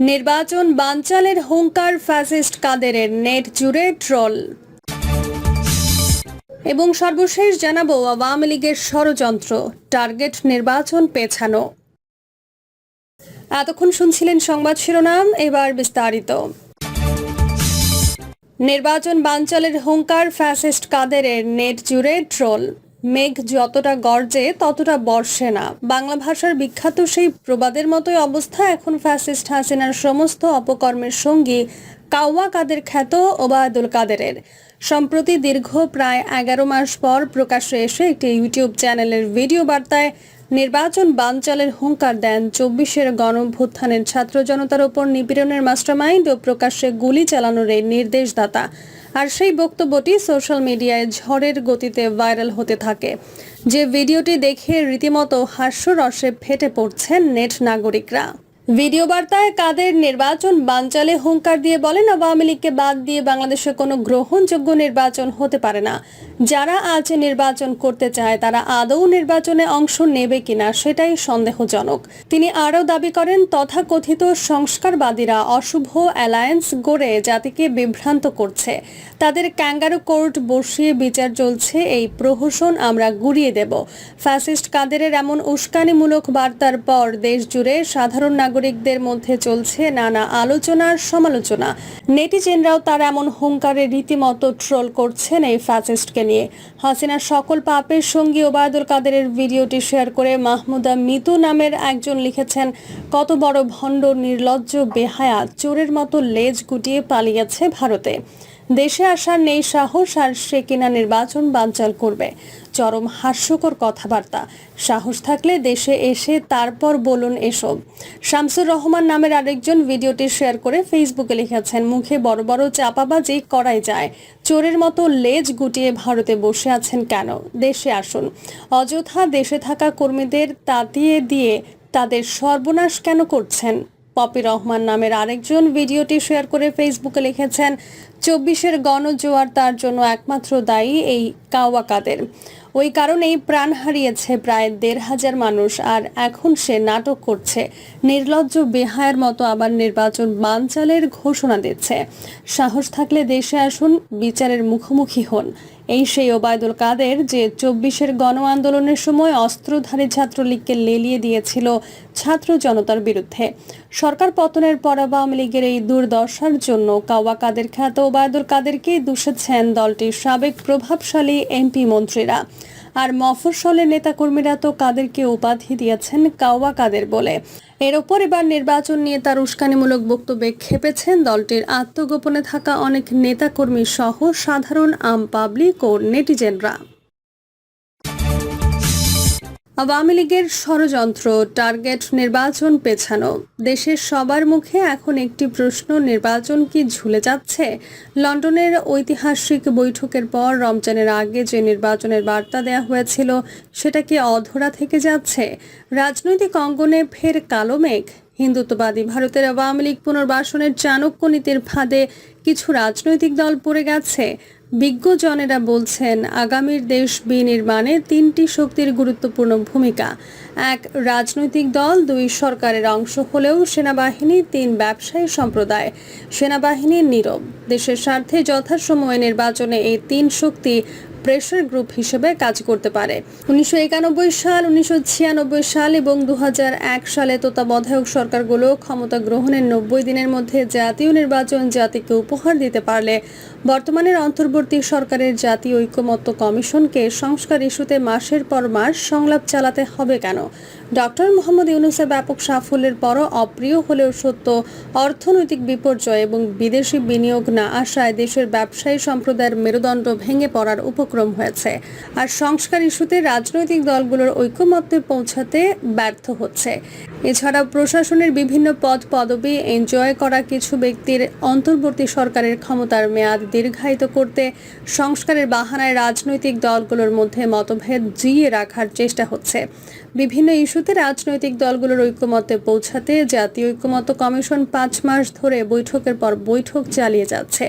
নির্বাচন বানচালের হুঙ্কার ফ্যাসিস্ট কাদেরের নেট জুড়ে ট্রল। এবং সর্বশেষ জানাব, আওয়ামী লীগের ষড়যন্ত্র, টার্গেট নির্বাচন পেছানো। এতক্ষণ শুনছিলেন সংবাদ শিরোনাম, এবার বিস্তারিত। নির্বাচন বানচালের হুঙ্কার ফ্যাসিস্ট কাদেরের নেট জুড়ে ট্রোল। মেঘ যতটা গর্জে, ততটা বর্ষে না। বাংলা ভাষার বিখ্যাত সেই প্রবাদের মতোই অবস্থা এখন ফ্যাসিস্ট হাসিনার সমস্ত অপকর্মের সঙ্গী কাওয়া কাদের খ্যাত ওবায়দুল কাদেরের। সম্প্রতি দীর্ঘ প্রায় এগারো মাস পর প্রকাশ্যে এসে একটি ইউটিউব চ্যানেলের ভিডিও বার্তায় নির্বাচন বানচালের হুঙ্কার দেন চব্বিশের গণভ্যুত্থানের ছাত্র জনতার ওপর নিপীড়নের মাস্টারমাইন্ড ও প্রকাশ্যে গুলি চালানোর এই নির্দেশদাতা। আর সেই বক্তব্যটি সোশ্যাল মিডিয়ায় ঝড়ের গতিতে ভাইরাল হতে থাকে। যে ভিডিওটি দেখে রীতিমতো হাস্যরসে ফেটে পড়ছেন নেট নাগরিকরা। ভিডিও বার্তায় কাদের নির্বাচন বানচালে হুঙ্কার দিয়ে বলেন, আওয়ামী লীগকে বাদ দিয়ে বাংলাদেশে কোনো গ্রহণযোগ্য নির্বাচন হতে পারে না। যারা আজ নির্বাচন করতে চায়, তারা আদৌ নির্বাচনে অংশ নেবে কিনা সেটাই সন্দেহজনক। তিনি আরও দাবি করেন, তথাকথিত সংস্কারবাদীরা অশুভ অ্যালায়েন্স গড়ে জাতিকে বিভ্রান্ত করছে। তাদের ক্যাঙ্গারু কোর্ট বসিয়ে বিচার চলছে, এই প্রহসন আমরা গুড়িয়ে দেব। ফ্যাসিস্ট কাদেরের এমন উস্কানিমূলক বার্তার পর দেশ জুড়ে সাধারণ নাগরিকদের মধ্যে চলছে নানা আলোচনার সমালোচনা। নেটিজেনরাও তার এমন হুঙ্কারে রীতিমতো ট্রোল করছেন এই ফ্যাসিস্টকে নিয়ে হাসিনার সকল পাপের সঙ্গী ওবায়দুল কাদেরের ভিডিওটি শেয়ার করে মাহমুদা মিতু নামের একজন লিখেছেন, কত বড় ভণ্ড, নির্লজ্জ, বেহায়া, চোরের মতো লেজ গুটিয়ে পালিয়েছে ভারতে। দেশে আসার নেই সাহস আর সে কিনা নির্বাচন বানচাল করবে। চরম হাস্যকর কথাবার্তা। সাহস থাকলে দেশে এসে তারপর বলুন এসব। শামসুর রহমান নামের আরেকজন ভিডিওটি শেয়ার করে ফেসবুকে লিখেছেন, মুখে বড় বড় চাপাবাজি করাই যায়। চোরের মতো লেজ গুটিয়ে ভারতে বসে আছেন কেন? দেশে আসুন। অযথা দেশে থাকা কর্মীদের তাতিয়ে দিয়ে তাদের সর্বনাশ কেন করছেন? পপি রহমান নামের আরেকজন ভিডিওটি শেয়ার করে ফেসবুকে লিখেছেন, চব্বিশের গণজোয়ার তার জন্য একমাত্র দায়ী এই কাওয়া কাদের ওই কারণেই প্রাণ হারিয়েছে প্রায় দেড় হাজার মানুষ, আর এখন সে নাটক করছে। নির্লজ্জ বেহায়ের মতো আবার নির্বাচন বানচালের ঘোষণা দিচ্ছে। সাহস থাকলে দেশে আসুন, বিচারের মুখোমুখি হন। এই সেই ওবায়দুল কাদের যে চব্বিশের গণ আন্দোলনের সময় অস্ত্রধারী ছাত্রলীগকে লেলিয়ে দিয়েছিল ছাত্র জনতার বিরুদ্ধে। সরকার পতনের পর আওয়ামী লীগের এই দুর্দশার জন্য কাওয়া কাদের খ্যাত ওবায়দুল কাদেরকে দূষেছেন দলটির সাবেক প্রভাবশালী এমপি মন্ত্রীরা। আর মফস্বলের নেতাকর্মীরা তো কাদেরকে উপাধি দিয়েছেন কাওয়া কাদের বলে। এর ওপর এবার নির্বাচন নিয়ে তার উস্কানিমূলক বক্তব্যে খেপেছেন দলটির আত্মগোপনে থাকা অনেক নেতাকর্মী সহ সাধারণ আম পাবলিক ও নেটিজেনরা। আওয়ামী লীগের ষড়যন্ত্র, টার্গেট নির্বাচন পেছানো। দেশের সবার মুখে এখন একটি প্রশ্ন, নির্বাচন কি ঝুলে যাচ্ছে? লন্ডনের ঐতিহাসিক বৈঠকের পর রমজানের আগে যে নির্বাচনের বার্তা দেওয়া হয়েছিল, সেটা কি অধরা থেকে যাচ্ছে? রাজনৈতিক অঙ্গনে ফের কালো মেঘ। হিন্দুত্ববাদী ভারতের আওয়ামী লীগ পুনর্বাসনের চাণক্য নীতির ফাঁদে কিছু রাজনৈতিক দল পড়ে গেছে। বিজ্ঞজনেরা বলছেন, আগামীর দেশ বিনির্মাণে তিনটি শক্তির গুরুত্বপূর্ণ ভূমিকা। এক, রাজনৈতিক দল, দুই, সরকারের অংশ হলেও সেনাবাহিনী, তিন, ব্যবসায়ী সম্প্রদায়। সেনাবাহিনীর নীরব। দেশের স্বার্থে যথাসময়ে নির্বাচনে এই তিন শক্তি প্রেশার গ্রুপ হিসেবে কাজ করতে পারে। উনিশশো একানব্বই সাল, উনিশশো ছিয়ানব্বই সাল এবং দু সালে তত্ত্বাবধায়ক সরকারগুলো ক্ষমতা গ্রহণের নব্বই দিনের মধ্যে জাতীয় নির্বাচন জাতিকে উপহার দিতে পারলে বর্তমানের অন্তর্বর্তী সরকারের জাতীয় ঐক্যমত্য কমিশনকে সংস্কার ইস্যুতে মাসের পর মাস সংলাপ চালাতে হবে কেন? ডক্টর মোহাম্মদ ইউনুসের ব্যাপক সাফল্যের পরও অপ্রিয় হলেও সত্য, অর্থনৈতিক বিপর্যয় এবং বিদেশি বিনিয়োগ না আসায় দেশের ব্যবসায়ী সম্প্রদায়ের মেরুদণ্ড ভেঙে পড়ার উপক্রম হয়েছে। আর সংস্কার ইস্যুতে রাজনৈতিক দলগুলোর ঐক্যমত্যে পৌঁছাতে ব্যর্থ হচ্ছে। এছাড়াও প্রশাসনের বিভিন্ন পদ পদবি এনজয় করা কিছু ব্যক্তির অন্তর্বর্তী সরকারের ক্ষমতার মেয়াদ দীর্ঘায়িত করতে সংস্কারের বাহানায় রাজনৈতিক দলগুলোর মধ্যে মতভেদ জিয়ে রাখার চেষ্টা হচ্ছে। বিভিন্ন ইস্যুতে রাজনৈতিক দলগুলোর ঐক্যমত্যে পৌঁছাতে জাতীয় ঐক্যমত্য কমিশন পাঁচ মাস ধরে বৈঠকের পর বৈঠক চালিয়ে যাচ্ছে,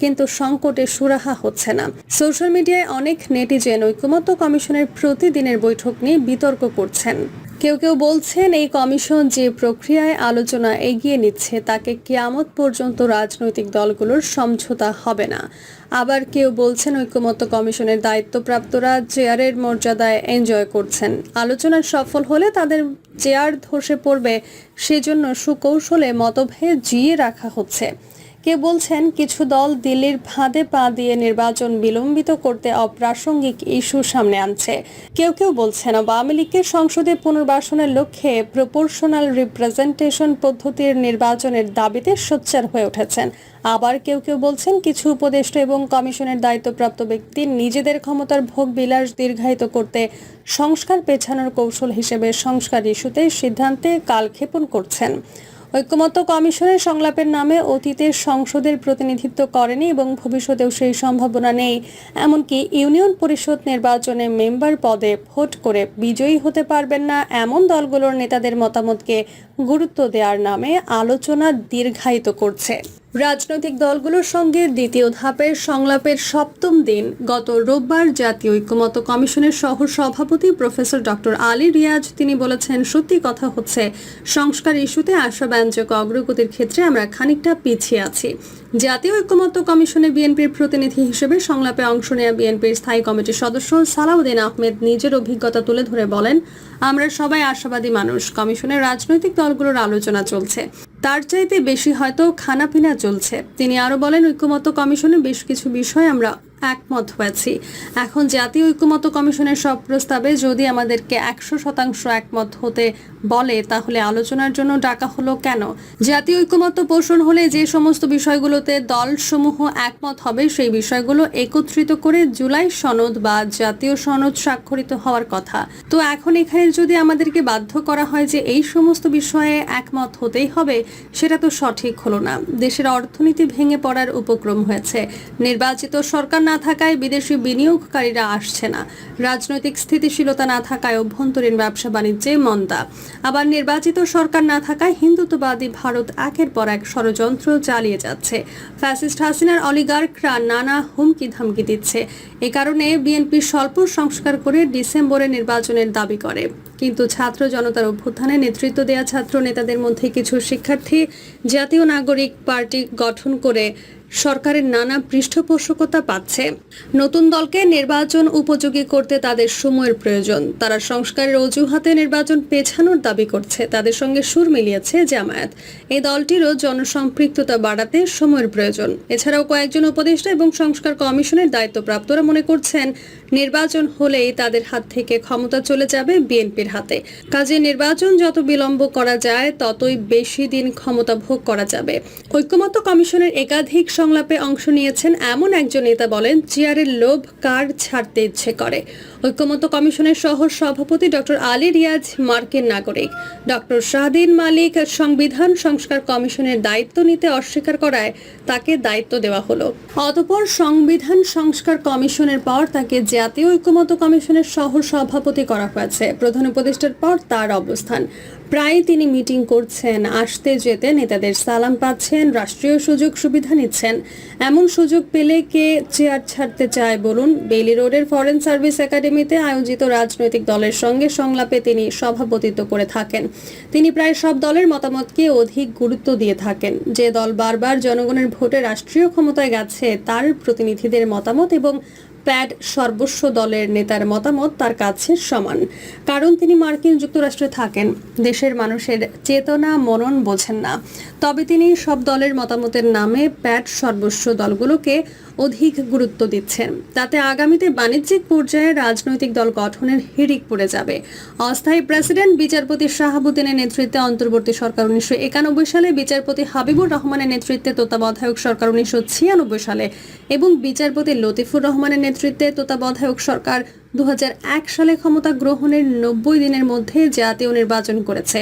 কিন্তু সংকটে সুরাহা হচ্ছে না। সোশ্যাল মিডিয়ায় অনেক নেটিজেন ঐক্যমত্য কমিশনের প্রতিদিনের বৈঠক নিয়ে বিতর্ক করছেন। কেউ কেউ বলছেন এই কমিশন যে প্রক্রিয়ায় আলোচনা এগিয়ে নিচ্ছে, তাকে কেয়ামত পর্যন্ত রাজনৈতিক দলগুলোর সমঝোতা হবে না। আবার কেউ বলছেন ঐক্যমত্য কমিশনের দায়িত্বপ্রাপ্তরা চেয়ারের মর্যাদায় এনজয় করছেন। আলোচনার সফল হলে তাদের চেয়ার ধসে পড়বে, সেজন্য সুকৌশলে মতভেদ জিয়ে রাখা হচ্ছে। কেউ বলছেন, কিছু দল দিল্লির ফাঁদে পা দিয়ে নির্বাচন বিলম্বিত করতে অপ্রাসঙ্গিক ইস্যু সামনে আনছে। কেউ কেউ বলছেন, আওয়ামী লীগকে সংসদে পুনর্বাসনের লক্ষ্যে প্রপোর্শনাল রিপ্রেজেন্টেশন পদ্ধতির নির্বাচনের দাবিতে সোচ্চার হয়ে উঠেছেন। আবার কেউ কেউ বলছেন, কিছু উপদেষ্টা এবং কমিশনের দায়িত্বপ্রাপ্ত ব্যক্তি নিজেদের ক্ষমতার ভোগ বিলাস দীর্ঘায়িত করতে সংস্কার পেছানোর কৌশল হিসেবে সংস্কার ইস্যুতে সিদ্ধান্তে কালক্ষেপণ করছেন। ঐক্যমত্য কমিশনের সংলাপের নামে অতীতে সংসদের প্রতিনিধিত্ব করেনি এবং ভবিষ্যতেও সেই সম্ভাবনা নেই। এমনকি ইউনিয়ন পরিষদ নির্বাচনে মেম্বার পদে ভোট করে বিজয়ী হতে পারবেন না এমন দলগুলোর নেতাদের মতামতকে গুরুত্ব দেওয়ার নামে আলোচনা দীর্ঘায়িত করছে। রাজনৈতিক দলগুলোর সঙ্গে দ্বিতীয় ধাপের সংলাপের সপ্তম দিন গত রোববার জাতীয় ঐক্যমত্য কমিশনের সহ সভাপতি প্রফেসর ডক্টর আলী রিয়াজ তিনি বলেছেন, সত্যি কথা হচ্ছে, সংস্কার ইস্যুতে আশাব্যঞ্জক অগ্রগতির ক্ষেত্রে আমরা খানিকটা পিছিয়ে আছি। জাতীয় ঐক্যমত্য কমিশনে বিএনপির প্রতিনিধি হিসেবে সংলাপে অংশ নেওয়া বিএনপির স্থায়ী কমিটির সদস্য সালাউদ্দিন আহমেদ নিজের অভিজ্ঞতা তুলে ধরে বলেন, আমরা সবাই আশাবাদী মানুষ, কমিশনের রাজনৈতিক দলগুলোর আলোচনা চলছে। তার চাইতে বেশি হয়তো খানাপিনা চলছে। তিনি আরও বলেন, ঐক্যমত্য কমিশনে বেশ কিছু বিষয় আমরা একমত হয়েছি। এখন জাতীয় ঐক্যমত্য কমিশনের সব প্রস্তাবে যদি আমাদেরকে একশো শতাংশ একমত হতে বলে, তাহলে আলোচনার জন্য ডাকা হলো কেন? জাতীয় ঐক্যমত্য পোষণ হলে যে সমস্ত বিষয়গুলোতে দলসমূহ একমত হবে, সেই বিষয়গুলো একত্রিত করে জুলাই সনদ বা জাতীয় সনদ স্বাক্ষরিত হওয়ার কথা। তো এখন এখানে যদি আমাদেরকে বাধ্য করা হয় যে এই সমস্ত বিষয়ে একমত হতেই হবে, সেটা তো সঠিক হলো না। দেশের অর্থনীতি ভেঙে পড়ার উপক্রম হয়েছে। নির্বাচিত সরকার না থাকায় বিদেশি বিনিয়োগকারীরা আসছে না। রাজনৈতিক স্থিতিশীলতা না থাকায় অভ্যন্তরীণ ব্যবসা বাণিজ্যে মন্দা। আবার নির্বাচিত সরকার না থাকায় হিন্দুত্ববাদী ভারত একের পর এক ষড়যন্ত্র চালিয়ে যাচ্ছে। ফ্যাসিস্ট হাসিনার অলিগার্করা নানা হুমকি ধামকি দিচ্ছে। এ কারণে বিএনপি স্বল্প সংস্কার করে ডিসেম্বরে নির্বাচনের দাবি করে। কিন্তু ছাত্র জনতার অভ্যুত্থানে নেতৃত্ব দেওয়া ছাত্র নেতাদের মধ্যে কিছু শিক্ষার্থী জাতীয় নাগরিক পার্টি গঠন করে সরকারের নানা পৃষ্ঠপোষকতা পাচ্ছে। নতুন দলকে নির্বাচন উপযোগী করতে তাদের সময়ের প্রয়োজন। তারা সংস্কারের অজুহাতে নির্বাচন পেছানোর দাবি করছে। তাদের সঙ্গে সুর মিলিয়েছে জামায়াত। এই দলটিরও জনসম্পৃক্ততা বাড়াতে সময়ের প্রয়োজন। এছাড়াও কয়েকজন উপদেষ্টা এবং সংস্কার কমিশনের দায়িত্বপ্রাপ্তরা মনে করছেন, নির্বাচন হলেই তাদের হাত থেকে ক্ষমতা চলে যাবে বিএনপির হাতে। কাজে নির্বাচন যত বিলম্ব করা যায়, ততই বেশি দিন ক্ষমতা ভোগ করা যাবে। ঐক্যমত্য কমিশনের একাধিক সংলাপে অংশ নিয়েছেন এমন একজন নেতা বলেন চেয়ারের লোভ কার ছাড়তে ইচ্ছে করে? ঐক্যমত্য কমিশনের সহ সভাপতি ডক্টর আলী রিয়াজ মার্কিন নাগরিক। ডক্টর শাহদিন মালিক সংবিধান সংস্কার কমিশনের দায়িত্ব নিতে অস্বীকার করায় তাকে দায়িত্ব দেওয়া হলো। অতপর সংবিধান সংস্কার কমিশনের পর তাকে জাতীয় ঐক্যমত্য কমিশনের সহ সভাপতি করা হয়েছে। প্রধান উপদেষ্টার পর তার অবস্থান। প্রায় তিনি মিটিং করছেন, আসতে যেতে নেতাদের সালাম পাচ্ছেন, রাষ্ট্রীয় সুযোগ সুবিধা নিচ্ছেন। এমন সুযোগ পেলে কে চেয়ার ছাড়তে চায় বলুন? বেইলি রোডের ফরেন সার্ভিস একাডেমিতে আয়োজিত রাজনৈতিক দলের সঙ্গে সংলাপে তিনি সভাপতিত্ব করে থাকেন। তিনি প্রায় সব দলের মতামতকে অধিক গুরুত্ব দিয়ে থাকেন। যে দল বারবার জনগণের ভোটে রাষ্ট্রীয় ক্ষমতায় গেছে, তার প্রতিনিধিদের মতামত এবং প্যাড সর্বস্ব দলের নেতার মতামত তার কাছে সমান। কারণ তিনি মার্কিন যুক্তরাষ্ট্রে থাকেন। দেশের মানুষের চেতনা, মনন বোঝেন না। তবে তিনি সব দলের মতামতের নামে প্যাড সর্বস্ব দলগুলোকে অধিক গুরুত্ব দিচ্ছেন তাতে আগামীতে বাণিজ্যিক পর্যায়ে রাজনৈতিক দল গঠনের হিড়িক পড়ে যাবে। অস্থায়ী প্রেসিডেন্ট বিচারপতি শাহাবুদ্দিনের নেতৃত্বে অন্তর্বর্তী সরকার উনিশশো একানব্বই সালে, বিচারপতি হাবিবুর রহমানের নেতৃত্বে তত্ত্বাবধায়ক সরকার উনিশশো ছিয়ানব্বই সালে এবং বিচারপতি লতিফুর রহমানের নেতৃত্বে তত্ত্বাবধায়ক সরকার দু হাজার এক সালে ক্ষমতা গ্রহণের নব্বই দিনের মধ্যে জাতীয় নির্বাচন করেছে।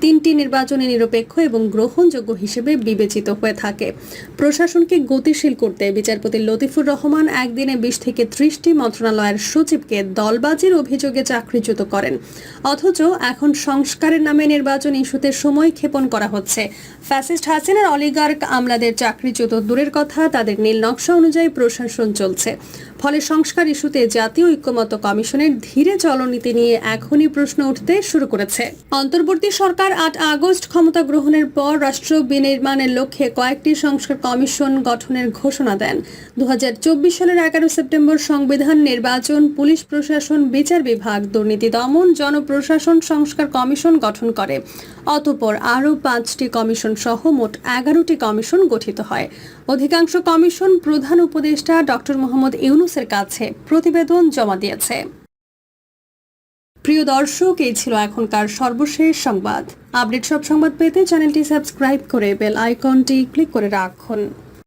তিনটি নির্বাচনে নিরপেক্ষ এবং গ্রহণযোগ্য হিসেবে বিবেচিত হয়ে থাকে। প্রশাসনকে গতিশীল করতে বিচারপতি লতিফুর রহমান একদিনে বিশ থেকে ত্রিশটি মন্ত্রণালয়ের সচিবকে দলবাজির অভিযোগে চাকরিচ্যুত করেন। অথচ এখন সংস্কারের নামে নির্বাচন ইস্যুতে সময় ক্ষেপণ করা হচ্ছে। ফ্যাসিস্ট হাসিনার অলিগার্ক আমলাদের চাকরিচ্যুত দূরের কথা, তাদের নীল নকশা অনুযায়ী প্রশাসন চলছে। ফলে সংস্কার ইস্যুতে জাতীয় ঐক্যমত ব্যক্তিগত কমিশনের ধীরে চলনীতি নিয়ে এখনই প্রশ্ন উঠতে শুরু করেছে। অন্তর্বর্তী সরকার আট আগস্ট ক্ষমতা গ্রহণের পর রাষ্ট্র বিনির্মাণের লক্ষ্যে কয়েকটি সংস্কার কমিশন গঠনের ঘোষণা দেন। দু সালের এগারো সেপ্টেম্বর সংবিধান নির্বাচন, পুলিশ প্রশাসন, বিচার বিভাগ, দুর্নীতি দমন, জনপ্রশাসন সংস্কার কমিশন গঠন করে। অতঃপর আরও পাঁচটি কমিশন সহ মোট এগারোটি কমিশন গঠিত হয়। অধিকাংশ কমিশন প্রধান উপদেষ্টা ডক্টর মোহাম্মদ ইউনুসের কাছে প্রতিবেদন জমা দিয়েছে। প্রিয় দর্শক, এই ছিল এখনকার সর্বশেষ সংবাদ। আপডেট সব সংবাদ পেতে চ্যানেলটি সাবস্ক্রাইব করে বেল আইকনটি ক্লিক করে রাখুন।